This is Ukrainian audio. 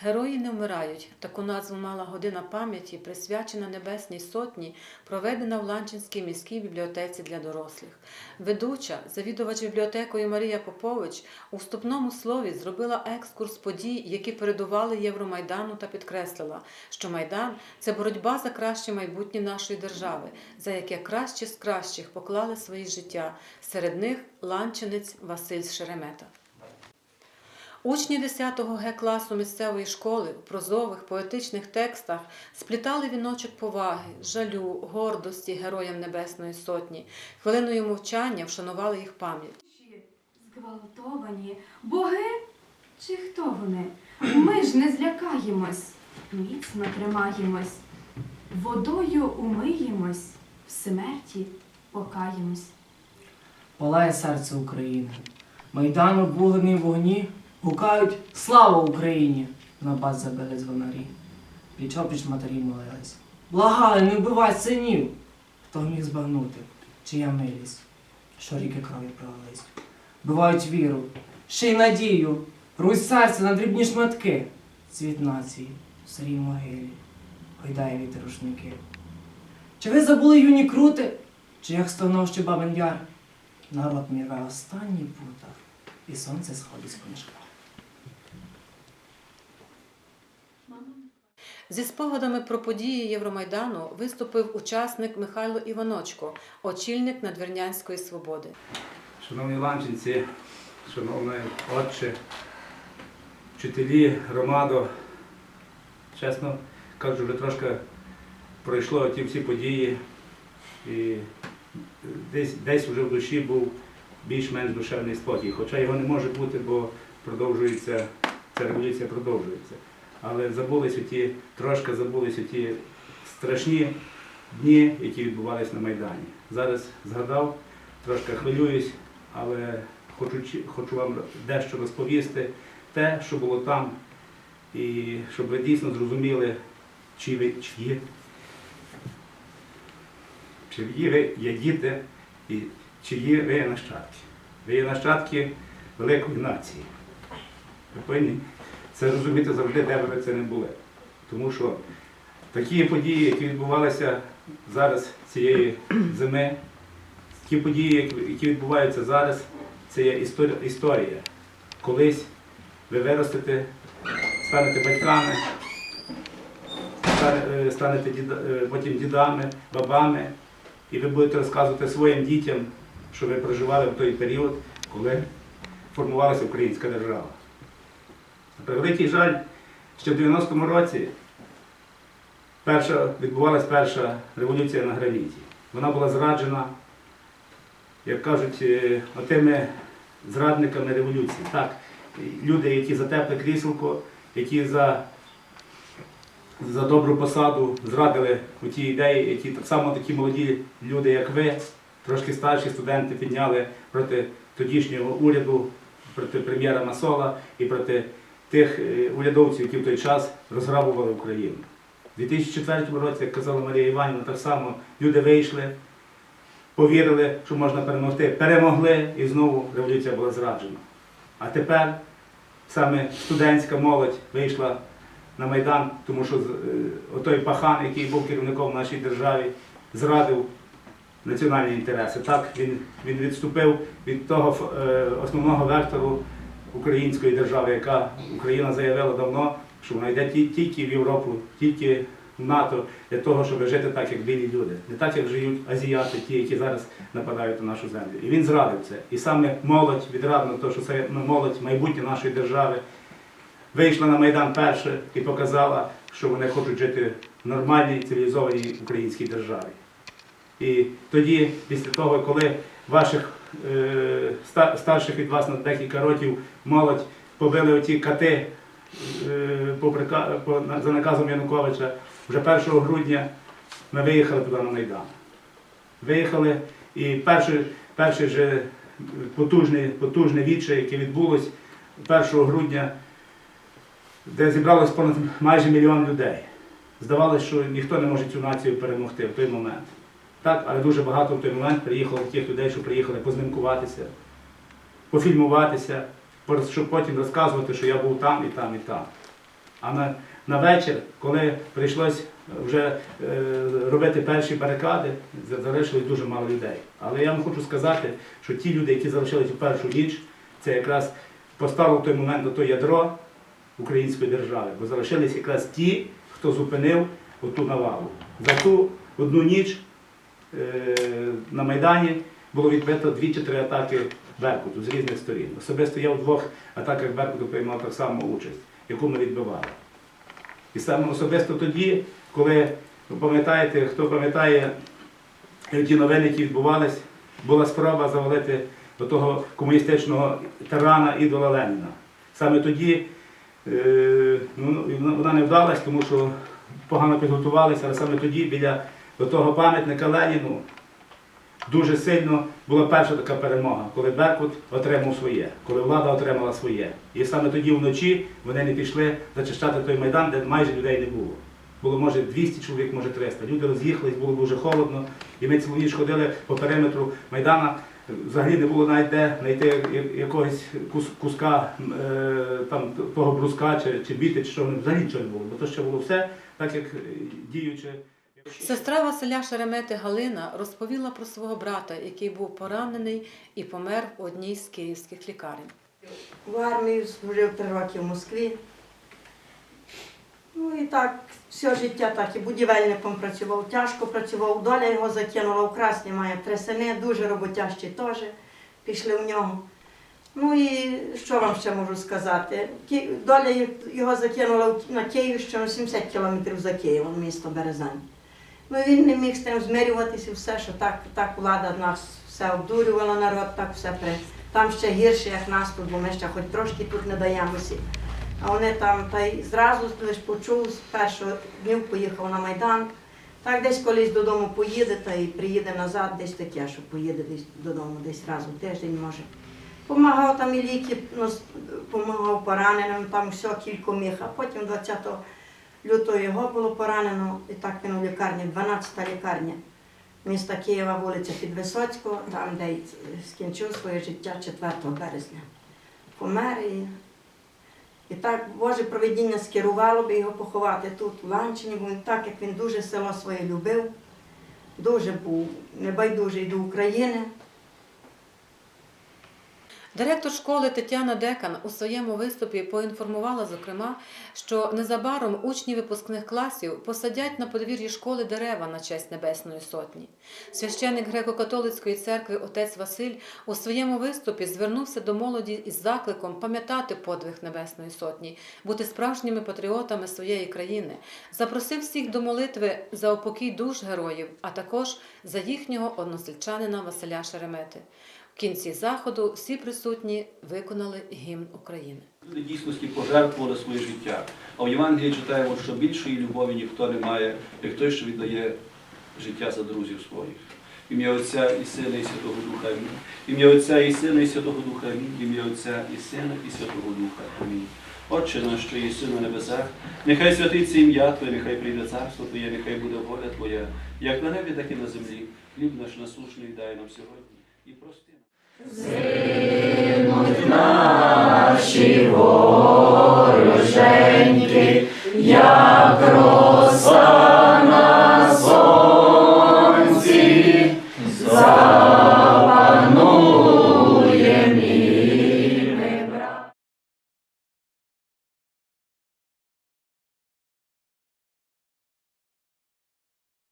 Герої не вмирають. Таку назву мала година пам'яті, присвячена Небесній Сотні, проведена в Ланчинській міській бібліотеці для дорослих. Ведуча, завідувач бібліотекою Марія Попович, у вступному слові зробила екскурс подій, які передували Євромайдану, та підкреслила, що Майдан це боротьба за краще майбутнє нашої держави, за яке кращі з кращих поклали свої життя. Серед них ланчинець Василь Шеремета. Учні 10 Г класу місцевої школи в прозових поетичних текстах сплітали віночок поваги, жалю, гордості героям Небесної Сотні. Хвилиною мовчання вшанували їх пам'ять. Чи зґвалтовані боги чи хто вони? Ми ж не злякаємось, міцно тримаємось, водою умиємось, в смерті покаємось. палає серце України. Майдан обуглений в вогні, гукають Слава Україні! На баз забили дзвонарі. Пліч опліч матері молились. Благали, не вбивай синів! Хто міг збагнути, чия милість, що ріки крові пролились. Бивають віру, ще й надію, рвуть серце на дрібні шматки. Цвіт нації в сирій могилі, гойдає вітер рушники. Чи ви забули юні крути? Чи як стогнав ще бабин яр? Народ мій рве останній путах, і сонце сходить з книжка. Зі спогадами про події Євромайдану виступив учасник Михайло Іваночко, очільник Надвірнянської свободи. Шановні ланчинці, шановний отче, вчителі, громадо, чесно кажучи, вже трошки пройшло ті всі події, і десь, десь вже в душі був більш-менш душевний спокій. Хоча його не може бути, бо продовжується, ця революція продовжується. Але забулися ті, трошки забулися ті страшні дні, які відбувалися на Майдані. Зараз згадав, трошки хвилююсь, але хочу, хочу вам дещо розповісти те, що було там, і щоб ви дійсно зрозуміли, чи ви чиї, чиї ви є діти і чиї ви є нащадки. Ви є нащадки великої нації. Ви повинні це розуміти завжди, де б ви це не були. Тому що такі події, які відбувалися зараз цієї зими, ті події, які- відбуваються зараз, це є історія. історія. Колись ви виростете, станете батьками, е, станете е, потім дідами, бабами, і ви будете розказувати своїм дітям, що ви проживали в той період, коли формувалася українська держава. Превеликий жаль, ще в 90-му році перша, відбувалася перша революція на граніті. Вона була зраджена, як кажуть, е, отими зрадниками революції. Так, люди, які за тепле кріселко, які за, за добру посаду зрадили у ті ідеї, які так само такі молоді люди, як ви, трошки старші студенти підняли проти тодішнього уряду, проти прем'єра Масола і проти тих е, урядовців, які в той час розграбували Україну. У 2004 році, як казала Марія Іванівна, так само люди вийшли, повірили, що можна перемогти, перемогли і знову революція була зраджена. А тепер саме студентська молодь вийшла на Майдан, тому що е, пахан, який був керівником в нашій державі, зрадив національні інтереси. Так, він, він відступив від того е, основного вектору української держави, яка Україна заявила давно, що вона йде тільки в Європу, тільки в НАТО для того, щоб жити так, як білі люди, не так, як живуть азіати, ті, які зараз нападають на нашу землю. І він зрадив це. І саме молодь відрадно, то, що це молодь майбутнє нашої держави, вийшла на Майдан перше і показала, що вони хочуть жити в нормальній цивілізованій українській державі. І тоді, після того, коли ваших е, старших від вас на декілька років молодь побили оті кати е, по, по, за наказом Януковича, вже 1 грудня ми виїхали туди на Майдан. Виїхали і перший, перший же потужний, потужне відчай, яке відбулось 1 грудня, де зібралось понад майже мільйон людей. Здавалося, що ніхто не може цю націю перемогти в той момент. Так, але дуже багато в той момент приїхало таких людей, що приїхали познимкуватися, пофільмуватися, щоб потім розказувати, що я був там і там і там. А на, на вечір, коли прийшлось вже е, робити перші барикади, за- залишилось дуже мало людей. Але я вам хочу сказати, що ті люди, які залишились у першу ніч, це якраз поставило в той момент на то ядро української держави, бо залишились якраз ті, хто зупинив оту навалу. За ту одну ніч е, на Майдані було відбито дві чи три атаки Беркуту з різних сторін. Особисто я в двох атаках Беркуту приймав так само участь, яку ми відбивали. І саме особисто тоді, коли, ви пам'ятаєте, хто пам'ятає ті новини, які відбувались, була спроба завалити до того комуністичного тирана ідола Леніна. Саме тоді е, ну, вона- вона не вдалась, тому що погано підготувалися, але саме тоді біля до того пам'ятника Леніну дуже сильно була перша така перемога, коли Беркут отримав своє, коли влада отримала своє. І саме тоді вночі вони не пішли зачищати той майдан, де майже людей не було. Було може 200 чоловік, може 300. Люди роз'їхались, було дуже холодно. І ми цілу ніч ходили по периметру майдана. Взагалі не було навіть де знайти якогось куска е, там, того бруска чи, чи біти, чи що взагалі нічого не було. Бо то ще було все так, як е, діюче. Сестра Василя Шеремети Галина розповіла про свого брата, який був поранений і помер в одній з київських лікарень. В армії служив три роки в Москві. Ну і так, все життя так, і будівельником працював, тяжко працював, доля його закинула в красні, має три сини, дуже роботящі теж пішли в нього. Ну і що вам ще можу сказати? Доля його закинула на Київщину 70 кілометрів за Києвом, місто Березань. Ну він не міг з тим змирюватися, все, що так, так влада нас все обдурювала народ, так все при. Там ще гірше, як нас тут, бо ми ще хоч трошки тут не даємося. А вони там та й зразу лише почув, з першого днів поїхав на Майдан. Так десь колись додому поїде та і приїде назад, десь таке, що поїде десь додому, десь раз у тиждень може. Помагав там і ліки, ну, помагав пораненим, там все кілько міг, а потім 20 лютого його було поранено, і так він у лікарні, 12-та лікарня міста Києва, вулиця Підвисоцького, там, де й скінчив своє життя 4 березня. Помер і, і так Боже провидіння скерувало би його поховати тут, в Ланчині, бо так, як він дуже село своє любив, дуже був небайдужий до України. Директор школи Тетяна Декан у своєму виступі поінформувала, зокрема, що незабаром учні випускних класів посадять на подвір'ї школи дерева на честь Небесної Сотні. Священник греко-католицької церкви отець Василь у своєму виступі звернувся до молоді із закликом пам'ятати подвиг Небесної Сотні, бути справжніми патріотами своєї країни, запросив всіх до молитви за упокій душ героїв, а також за їхнього односельчанина Василя Шеремети. Кінці заходу всі присутні виконали гімн України. Люди дійсності пожертвували своє життя. А в Євангелії читаємо, що більшої любові ніхто не має, як той, що віддає життя за друзів своїх. Ім'я Отця і Сина, і Святого Духа. Ім'я Отця і Сина, і Святого Духа. Ім'я Отця і Сина, і Святого Духа. Амінь. Отче наш, що єси на небесах, нехай святиться ім'я Твоє, нехай прийде царство Твоє, нехай буде воля Твоя, як на небі, так і на землі. Хліб наш насушний дай нам сьогодні і прости Зимуть наші вороженьки, як рот.